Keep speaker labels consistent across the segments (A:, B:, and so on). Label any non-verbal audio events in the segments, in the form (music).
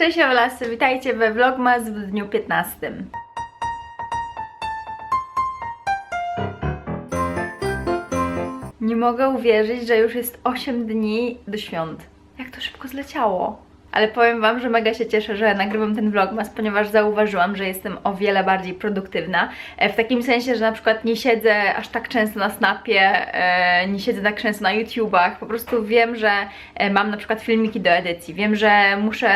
A: Cześć Olasy, witajcie we Vlogmas w dniu 15. Nie mogę uwierzyć, że już jest 8 dni do świąt. Jak to szybko zleciało. Ale powiem Wam, że mega się cieszę, że nagrywam ten vlogmas, ponieważ zauważyłam, że jestem o wiele bardziej produktywna. E, W takim sensie, że na przykład nie siedzę aż tak często na Snapie, e, nie siedzę tak często na YouTubach. Po prostu wiem, że e, mam na przykład filmiki do edycji. Wiem, że muszę,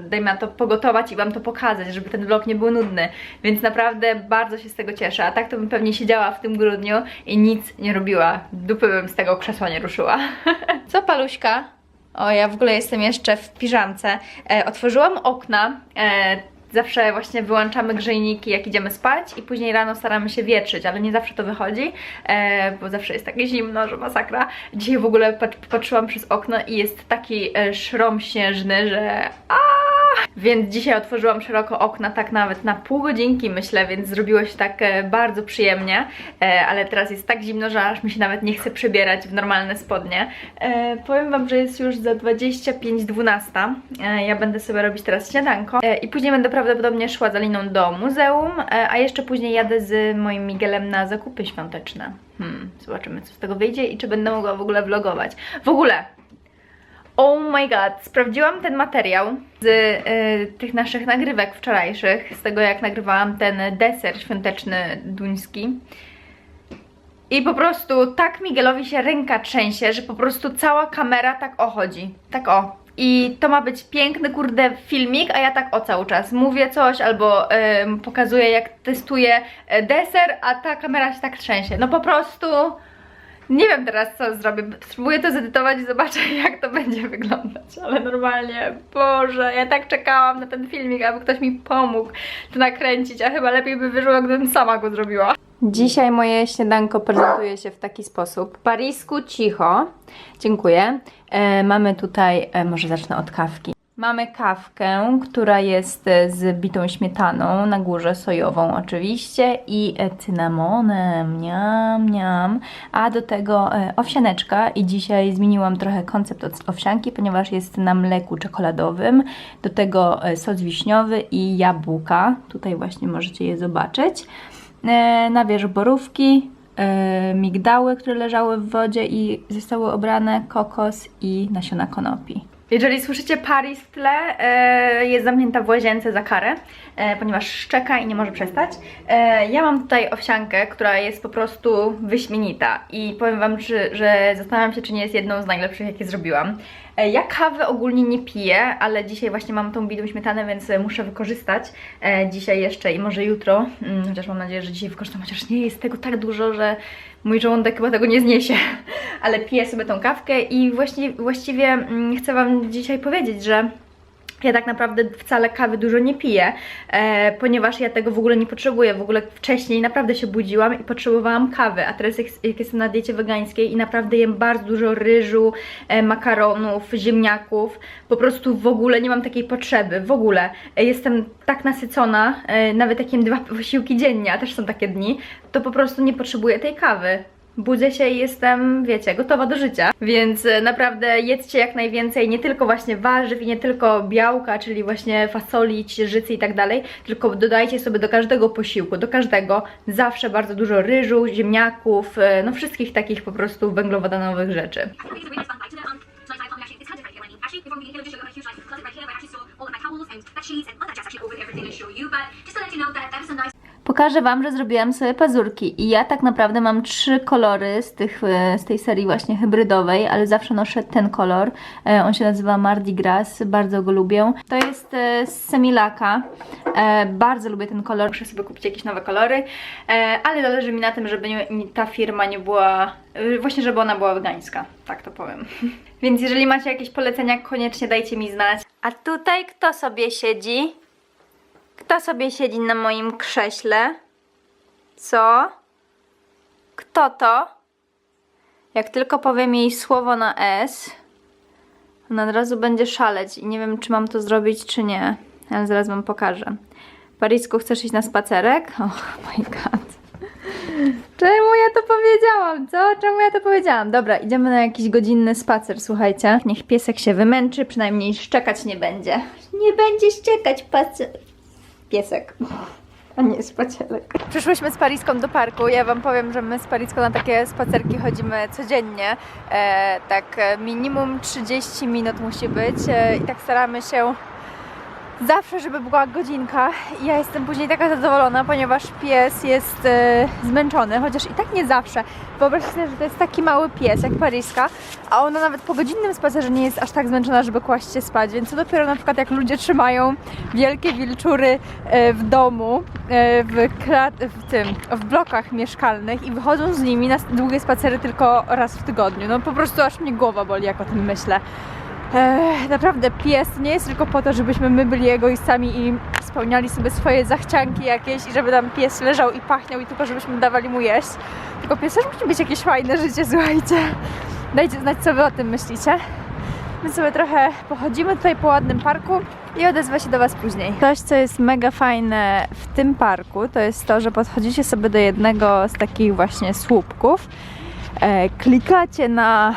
A: dajmy na to, pogotować i Wam to pokazać, żeby ten vlog nie był nudny. Więc naprawdę bardzo się z tego cieszę. A tak to bym pewnie siedziała w tym grudniu i nic nie robiła. Dupy bym z tego krzesła nie ruszyła. (laughs) Co, paluśka? O, ja w ogóle jestem jeszcze w piżamce. E, otworzyłam okna. E, zawsze właśnie wyłączamy grzejniki, jak idziemy spać i później rano staramy się wietrzyć, ale nie zawsze to wychodzi, e, bo zawsze jest takie zimno, że masakra. Dzisiaj w ogóle pat patrzyłam przez okno i jest taki e, szrom śnieżny, że aaa! Więc dzisiaj otworzyłam szeroko okna, tak nawet na pół godzinki myślę, więc zrobiło się tak e, bardzo przyjemnie, e, ale teraz jest tak zimno, że aż mi się nawet nie chce przebierać w normalne spodnie. E, powiem Wam, że jest już za 25.12. E, ja będę sobie robić teraz śniadanko i później będę prawdopodobnie szła za Liną do muzeum, a jeszcze później jadę z moim Miguelem na zakupy świąteczne. Hmm, zobaczymy co z tego wyjdzie i czy będę mogła w ogóle vlogować. W ogóle, Oh my god, sprawdziłam ten materiał z y, tych naszych nagrywek wczorajszych, z tego jak nagrywałam ten deser świąteczny duński. I po prostu tak Miguelowi się ręka trzęsie, że po prostu cała kamera tak ochodzi. Tak o. I to ma być piękny, kurde, filmik, a ja tak o cały czas mówię coś albo ym, pokazuję jak testuję e, deser, a ta kamera się tak trzęsie. No po prostu... Nie wiem teraz co zrobię. Spróbuję to zedytować i zobaczę (laughs) jak to będzie wyglądać. Ale normalnie, Boże, ja tak czekałam na ten filmik, aby ktoś mi pomógł to nakręcić, a chyba lepiej by wyszło, gdybym sama go zrobiła. Dzisiaj moje śniadanko prezentuje się w taki sposób. Parisku cicho. Dziękuję. E, mamy tutaj, e, może zacznę od kawki. Mamy kawkę, która jest e, z bitą śmietaną, na górze sojową oczywiście i cynamonem, niam, niam, a do tego e, owsianeczka. I dzisiaj zmieniłam trochę koncept od owsianki, ponieważ jest na mleku czekoladowym, do tego e, sos wiśniowy i jabłka, tutaj właśnie możecie je zobaczyć, na wierzchu borówki, migdały, które leżały w wodzie i zostały obrane, kokos i nasiona konopi. Jeżeli słyszycie Paris w tle, e, jest zamknięta w łazience za karę, e, ponieważ szczeka i nie może przestać. E, ja mam tutaj owsiankę, która jest po prostu wyśmienita i powiem Wam, że, że zastanawiam się, czy nie jest jedną z najlepszych, jakie zrobiłam. E, ja kawy ogólnie nie piję, ale dzisiaj właśnie mam tą bitą śmietanę, więc e, muszę wykorzystać. E, dzisiaj jeszcze i może jutro, mm, chociaż mam nadzieję, że dzisiaj wykorzystam, chociaż nie jest tego tak dużo, że mój żołądek chyba tego nie zniesie, (laughs) ale piję sobie tą kawkę i właśnie, właściwie mm, chcę Wam dzisiaj powiedzieć, że ja tak naprawdę wcale kawy dużo nie piję, e, ponieważ ja tego w ogóle nie potrzebuję. W ogóle wcześniej naprawdę się budziłam i potrzebowałam kawy, a teraz jak, jak jestem na diecie wegańskiej i naprawdę jem bardzo dużo ryżu, e, makaronów, ziemniaków, po prostu w ogóle nie mam takiej potrzeby, w ogóle. E, jestem tak nasycona, e, nawet jak jem dwa (laughs) posiłki dziennie, a też są takie dni, to po prostu nie potrzebuję tej kawy budzę się i jestem, wiecie, gotowa do życia. Więc e, naprawdę jedzcie jak najwięcej, nie tylko właśnie warzyw i nie tylko białka, czyli właśnie fasoli, ciżycy i tak dalej, tylko dodajcie sobie do każdego posiłku, do każdego zawsze bardzo dużo ryżu, ziemniaków, e, no wszystkich takich po prostu węglowodanowych rzeczy. Pokażę Wam, że zrobiłam sobie pazurki i ja tak naprawdę mam trzy kolory z, tych, e, z tej serii właśnie hybrydowej, ale zawsze noszę ten kolor. E, On się nazywa Mardi Gras, bardzo go lubię. To jest e, z Semilaka, bardzo lubię ten kolor. Muszę sobie kupić jakieś nowe kolory, ale zależy mi na tym, żeby ta firma nie była, właśnie żeby ona była wegańska, tak to powiem. (laughs) Więc jeżeli macie jakieś polecenia, koniecznie dajcie mi znać. A tutaj kto sobie siedzi? Kto sobie siedzi na moim krześle? Co? Kto to? Jak tylko powiem jej słowo na S, ona od razu będzie szaleć i nie wiem, czy mam to zrobić, czy nie. Ale zaraz wam pokażę. Parisku, chcesz iść na spacerek? (laughs) Oh my god. Czemu ja to powiedziałam? Co? Czemu ja to powiedziałam? Dobra, idziemy na jakiś godzinny spacer, słuchajcie. Niech piesek się wymęczy, przynajmniej szczekać nie będzie. Nie będzie szczekać, pacer. Piesek. A nie spacerek. Przyszłyśmy z Pariską do parku. Ja Wam powiem, że my z Pariską na takie spacerki chodzimy codziennie. E, tak minimum 30 minut musi być e, i tak staramy się zawsze, żeby była godzinka. Ja jestem później taka zadowolona, ponieważ pies jest e, zmęczony, chociaż i tak nie zawsze. Wyobraźcie sobie, że to jest taki mały pies jak Paryska, a ona nawet po godzinnym spacerze nie jest aż tak zmęczona, żeby kłaść się spać. Więc co dopiero na przykład jak ludzie trzymają wielkie wilczury e, w domu, e, w, krat, w tym, w blokach mieszkalnych i wychodzą z nimi na długie spacery tylko raz w tygodniu. No po prostu aż mnie głowa boli, jak o tym myślę. Naprawdę pies nie jest tylko po to, żebyśmy my byli egoistami i spełniali sobie swoje zachcianki jakieś i żeby tam pies leżał i pachniał i tylko żebyśmy dawali mu jeść. Tylko pies też musi być jakieś fajne życie, słuchajcie. Dajcie znać, co wy o tym myślicie. My sobie trochę pochodzimy tutaj po ładnym parku i odezwę się do Was później. Coś, co jest mega fajne w tym parku, to jest to, że podchodzicie sobie do jednego z takich właśnie słupków, e, klikacie na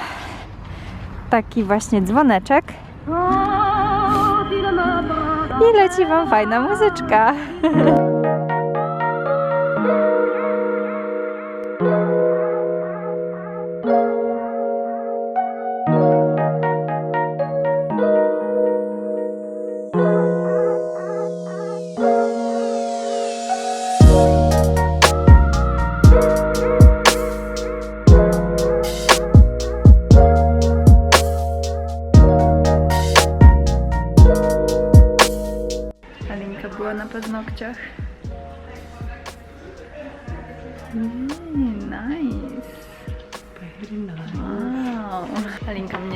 A: taki właśnie dzwoneczek i leci Wam fajna muzyczka. (laughs)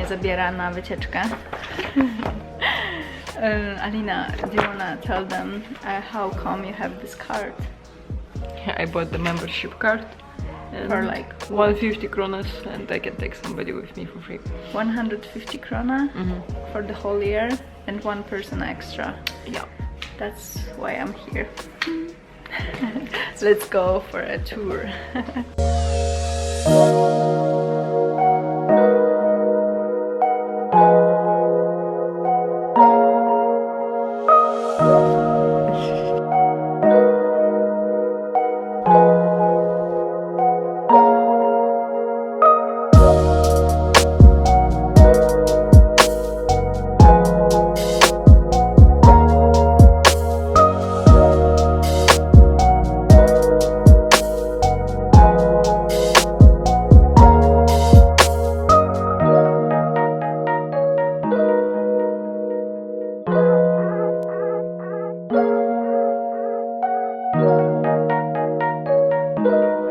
A: mnie zabiera na wycieczkę. Um, (laughs) Alina, do you wanna tell them uh, how come you have this card?
B: I bought the membership card. And
A: For like
B: 150 kronas and I can take somebody with me for free.
A: 150 krona for the whole year and one person extra.
B: Yeah.
A: That's why I'm here. (laughs) Let's go for a tour. (laughs) sobie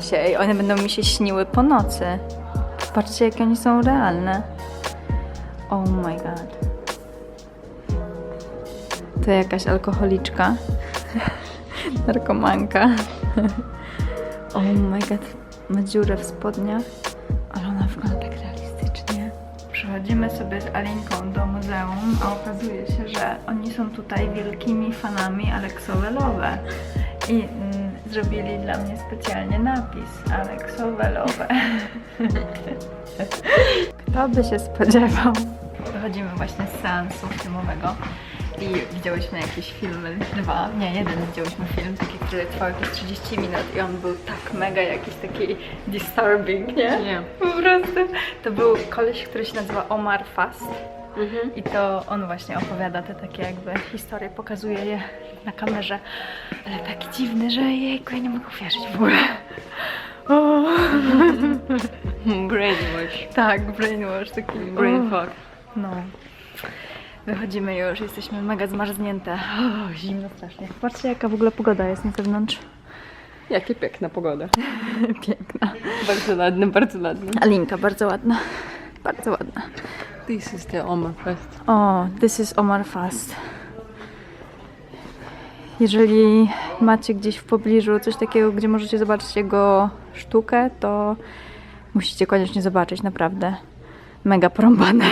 A: Się, ej, one będą mi się śniły po nocy. Patrzcie, jakie oni są realne. Oh my god. To jakaś alkoholiczka. (laughs) Narkomanka. (laughs) Oh my god. Ma dziurę w spodniach. Ale ona wygląda tak realistycznie. Przychodzimy sobie z Alinką do muzeum, a okazuje się, że oni są tutaj wielkimi fanami Aleksowe I mm, zrobili dla mnie specjalnie napis Aleksowe (laughs) Kto by się spodziewał? Wychodzimy właśnie z seansu filmowego i widziałyśmy jakieś filmy, dwa, nie, jeden widziałyśmy film taki, który trwał jakieś 30 minut i on był tak mega jakiś taki disturbing, nie?
B: Nie.
A: Po prostu. To był koleś, który się nazywa Omar Fast i to on właśnie opowiada te takie jakby historie, pokazuje je na kamerze, ale taki dziwny, że jejku, ja nie mogę uwierzyć w ogóle. (laughs)
B: Brainwash.
A: Tak, brainwash taki.
B: Brain fuck.
A: No. Wychodzimy już, jesteśmy mega zmarznięte. O, zimno strasznie. Patrzcie jaka w ogóle pogoda jest na zewnątrz.
B: Jakie piękna pogoda. (laughs)
A: Piękna.
B: Bardzo ładne, bardzo ładne.
A: Alinka, bardzo ładna. Bardzo ładna.
B: This is the Oma Fest.
A: O, this is Omar Fast. Jeżeli macie gdzieś w pobliżu coś takiego, gdzie możecie zobaczyć jego sztukę, to musicie koniecznie zobaczyć, naprawdę. Mega porąbane.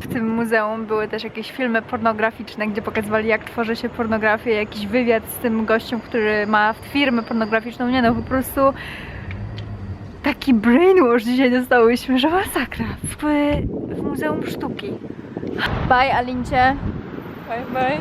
A: W tym muzeum były też jakieś filmy pornograficzne, gdzie pokazywali jak tworzy się pornografię, jakiś wywiad z tym gościem, który ma firmę pornograficzną. Nie no, po prostu taki brainwash dzisiaj dostałyśmy, że masakra. W, w Muzeum Sztuki. Bye Alincie.
B: Bye bye.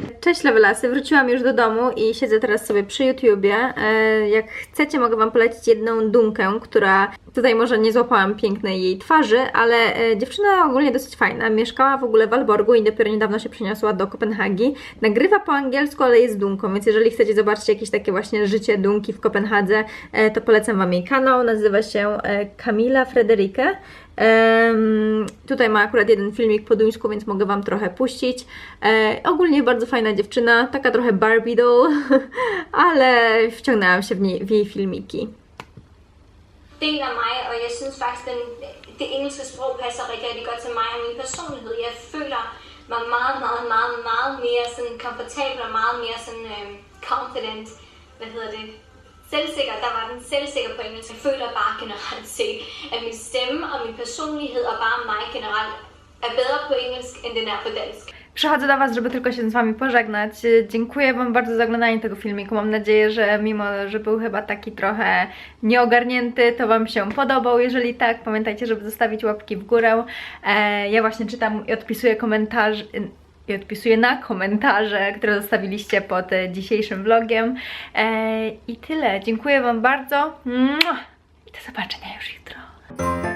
B: (laughs)
A: Cześć Levelasy, wróciłam już do domu i siedzę teraz sobie przy YouTubie. E, Jak chcecie, mogę Wam polecić jedną Dunkę, która tutaj może nie złapałam pięknej jej twarzy, ale e, dziewczyna ogólnie dosyć fajna. Mieszkała w ogóle w Alborgu i dopiero niedawno się przeniosła do Kopenhagi. Nagrywa po angielsku, ale jest Dunką, więc jeżeli chcecie zobaczyć jakieś takie właśnie życie Dunki w Kopenhadze, e, to polecam Wam jej kanał. Nazywa się Kamila Frederike. Em, tutaj ma akurat jeden filmik po duńsku, więc mogę Wam trochę puścić. E, ogólnie bardzo fajna dziewczyna, taka trochę Barbie doll, (laughs) ale wciągnęłam się w, niej, w jej filmiki.
C: del af mig, og jeg synes faktisk, den, det engelske sprog passer rigtig, rigtig godt til mig og min personlighed. Jeg føler mig meget, meget, meget, meget mere sådan komfortabel og meget mere sådan øh, confident. Hvad hedder det? Selvsikker, der var den selvsikker på engelsk. Jeg føler bare generelt set, at min stemme og min personlighed og bare mig generelt er bedre på engelsk, end den er på dansk.
A: Przychodzę do Was, żeby tylko się z Wami pożegnać. Dziękuję Wam bardzo za oglądanie tego filmiku. Mam nadzieję, że mimo, że był chyba taki trochę nieogarnięty, to Wam się podobał. Jeżeli tak, pamiętajcie, żeby zostawić łapki w górę. E, ja właśnie czytam i odpisuję komentarze. I odpisuję na komentarze, które zostawiliście pod dzisiejszym vlogiem. E, I tyle. Dziękuję Wam bardzo. I do zobaczenia już jutro.